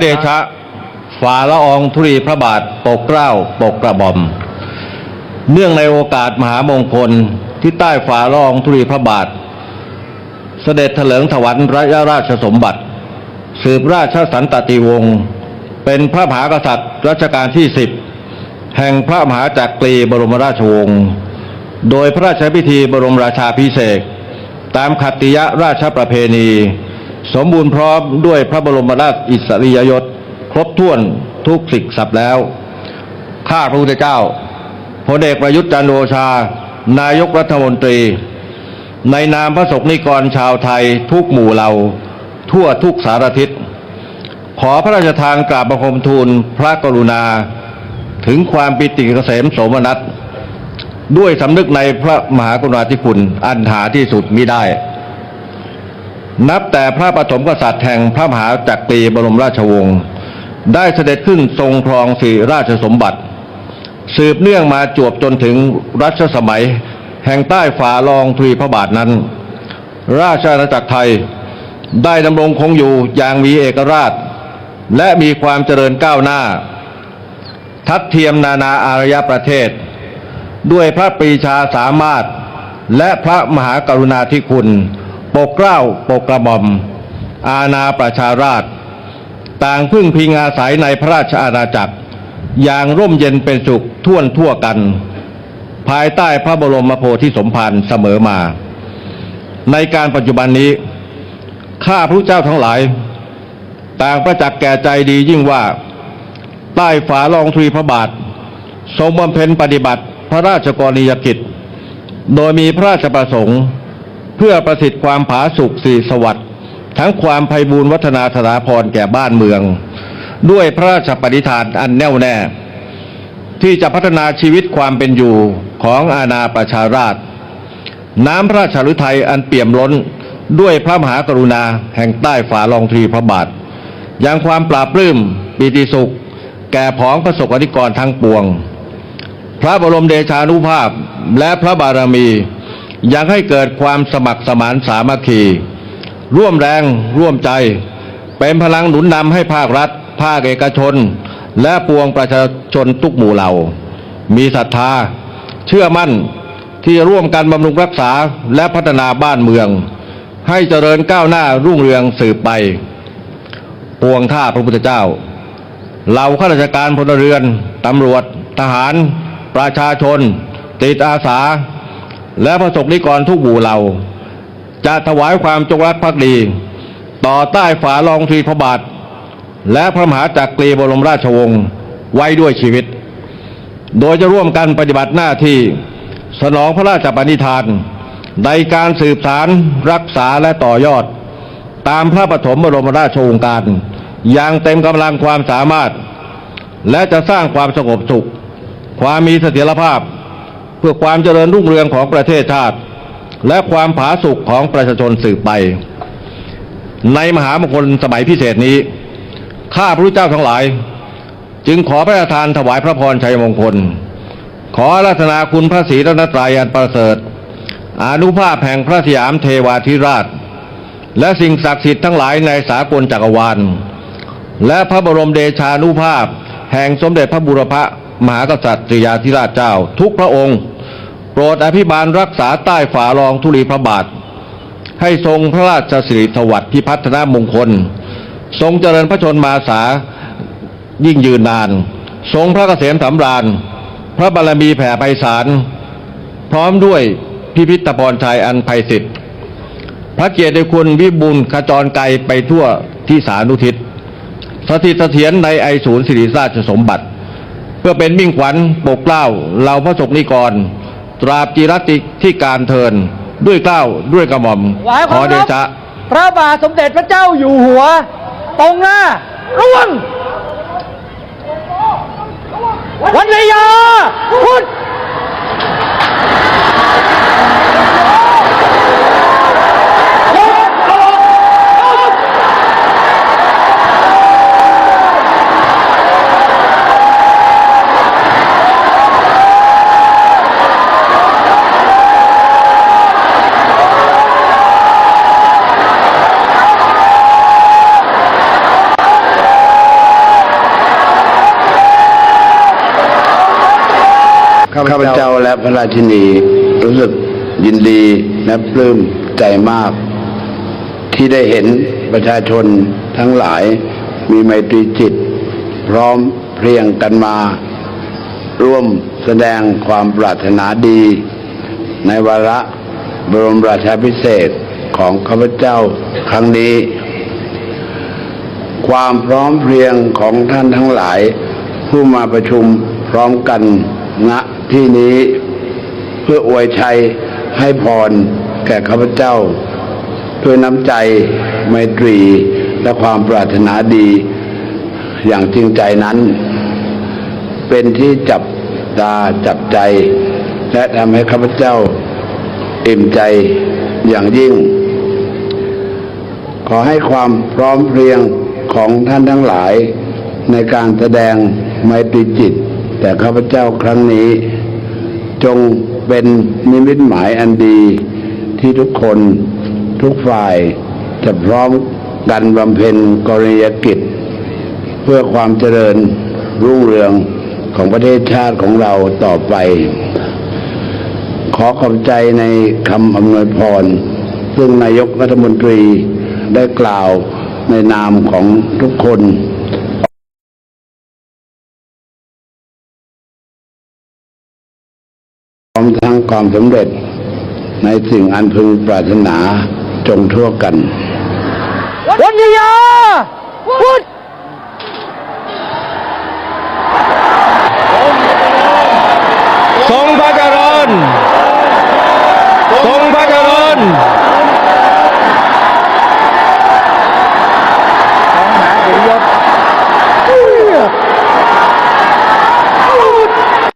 เดชะ ฝ่าละอองธุรีพระบาทปกเกล้าปกกระบอม เนื่องในโอกาสมหามงคลที่ใต้ฝ่าละอองธุรีพระบาท เสด็จเถลิงถวัลระยราชสมบัติ สืบราชสันตติวงศ์เป็นพระมหากษัตริย์รัชกาลที่สิบแห่งพระมหาจักรีบรมราชวงศ์โดยพระราชพิธีบรมราชาพิเศษ ตามขัตติยราชประเพณี สมบูรณ์พร้อมด้วยพระบรมราชอิสริยยศ ครบถ้วนทุกสิ่งสับแล้ว ข้าพระพุทธเจ้าพลเอกประยุทธ์จันทร์โอชา นายกรัฐมนตรี ในนามพระสงฆ์นิกรชาวไทยทุกหมู่เหล่า ทั่วทุกสารทิศ ขอพระราชทานกราบบังคมทูลพระกรุณา ถึงความปิติเกษมสมนัสด้วยสำนึกในพระมหากรุณาธิคุณอันหาที่สุดมิได้ นับแต่พระปฐมกษัตริย์แห่งพระมหาจักรีบรมราชวงศ์ได้เสด็จขึ้นทรงครองสิราชสมบัติ สืบเนื่องมาจวบจนถึงรัชสมัย แห่งใต้ฝ่าลองทรีพระบาทนั้น ราชอาณาจักรไทยได้ดำรงคงอยู่อย่างมีเอกราช และมีความเจริญก้าวหน้า ทัดเทียมนานาอารยประเทศ ด้วยพระปรีชาสามารถและพระมหากรุณาธิคุณ ปกเกล้าปกกระหม่อม อาณาประชาราช ต่างพึ่งพิงอาศัยในพระราชอาณาจักร อย่างร่มเย็นเป็นสุขท่วนทั่วกัน ภายใต้พระบรมโพธิสมภารเสมอมา ในการปัจจุบันนี้ข้าพระเจ้าทั้งหลาย ต่างประจักษ์แก่ใจดียิ่งว่า ใต้ฝาลองทรีพระบาท ทรงบำเพ็ญปฏิบัติพระราชกรณียกิจ โดยมีพระราชประสงค์ พื่อประสิทธิ์ความผาสุกสีสวัสดิ์ทั้งความไพบูรย์วัฒนาธนาพรแก่บ้านเมือง ด้วยพระราชปณิธานอันแน่วแน่ ที่จะพัฒนาชีวิตความเป็นอยู่ของอาณาประชาราช น้ำพระราชฤทัยอันเปี่ยมล้นด้วยพระมหากรุณาแห่งใต้ฝ่าลองทรีพระบาทยังความปราบปลื้มปีติสุข แก่ผองประสบกนิกรทั้งปวง พระบรมเดชานุภาพและพระบารมี อยังให้เกิดความสมัครสมานสามัคคี ร่วมแรงร่วมใจ เป็นพลังหนุนนำให้ภาครัฐ ภาคเอกชน และปวงประชาชนทุกหมู่เหล่า มีศรัทธา เชื่อมั่นที่จะร่วมกันบำรุงรักษาและพัฒนาบ้านเมือง ให้เจริญก้าวหน้ารุ่งเรืองสืบไป ปวงท่าพระพุทธเจ้า เหล่าข้าราชการพลเรือน ตำรวจ ทหาร ประชาชน ติดอาสา และประสบนิกรทุกหมู่เหล่า จะถวายความจงรักภักดี ต่อใต้ฝาลองทีพระบาท และพระมหาจักรีบรมราชวงศ์ไว้ด้วยชีวิต โดยจะร่วมกันปฏิบัติหน้าที่สนองพระราชปณิธาน ในการสืบสารรักษาและต่อยอด ตามพระปฐมบรมราชโองการ อย่างเต็มกำลังความสามารถ และจะสร้างความสงบสุข ความมีเสถียรภาพ เพื่อความเจริญรุ่งเรืองของประเทศชาติ และความผาสุกของประชาชนสืบไป ในมหามงคลสมัยพิเศษนี้ ข้าพระพุทธเจ้าทั้งหลาย จึงขอพระราชทานถวายพระพรชัยมงคล ขอราธนาคุณพระศรีรัตนตรัยอันประเสริฐอนุภาพแห่งพระสยามเทวาธิราช และสิ่งศักดิ์สิทธิ์ทั้งหลายในสากลจักรวาล และพระบรมเดชานุภาพ แห่งสมเด็จพระบุรพมหากษัตริยาธิราชเจ้า ทุกพระองค์ รดอภิบาลรักษาใต้ฝารองธุลีพระบาท ให้ทรงพระราชสิริสวัสดิ์พิพัฒนามงคล ทรงเจริญพระชนมาสายิ่งยืนนาน ทรงพระเกษมสำราญ พระบารมีแผ่ไพศาล พร้อมด้วยพิพิธพรชัยอันไพศิษฐ์พระเกียรติคุณวิบุญขจรไกลไปทั่วที่สานุทิศสถิตเสถียรในไอศูนย์สิริราชสมบัติ เพื่อเป็นมิ่งขวัญปกเกล้าเหล่าพระสงฆ์นิกร ตราบจิรติที่การเทินด้วยเกล้าวด้วยกระหม่อมถวายขควาอมเดรัชะ พระบาทสมเด็จพระเจ้าอยู่หัว ตรงหน้าร่วง ข้าพเจ้าและพระราชินี รู้สึกยินดีและปลื้มใจมาก ที่ได้เห็นประชาชนทั้งหลายมีไมตรีจิต พร้อมเพรียงกันมา ร่วมแสดงความปรารถนาดี ในวาระบรมราชาพิเศษของข้าพเจ้าครั้งนี้ ความพร้อมเพรียงของท่านทั้งหลาย ผู้มาประชุมพร้อมกันณ ที่นี้เพื่ออวยชัยให้พรแก่ข้าพเจ้า ด้วยน้ำใจไมตรีและความปรารถนาดีอย่างจริงใจนั้น เป็นที่จับตาจับใจ และทำให้ข้าพเจ้าอิ่มใจอย่างยิ่ง ขอให้ความพร้อมเพรียงของท่านทั้งหลายในการแสดงไมตรีจิต แต่ข้าพเจ้าครั้งนี้ จงเป็นนิมิตหมายอันดีที่ทุกคนทุกฝ่ายจะพร้อมกันบำเพ็ญกรณียกิจ เพื่อความเจริญรุ่งเรืองของประเทศชาติของเราต่อไป ขอขอบใจในคำอำนวยพร ซึ่งนายกรัฐมนตรีได้กล่าวในนามของทุกคน ความสำเร็จในสิ่งอันพึงปรารถนาจงทั่วกัน วันยาพุทธ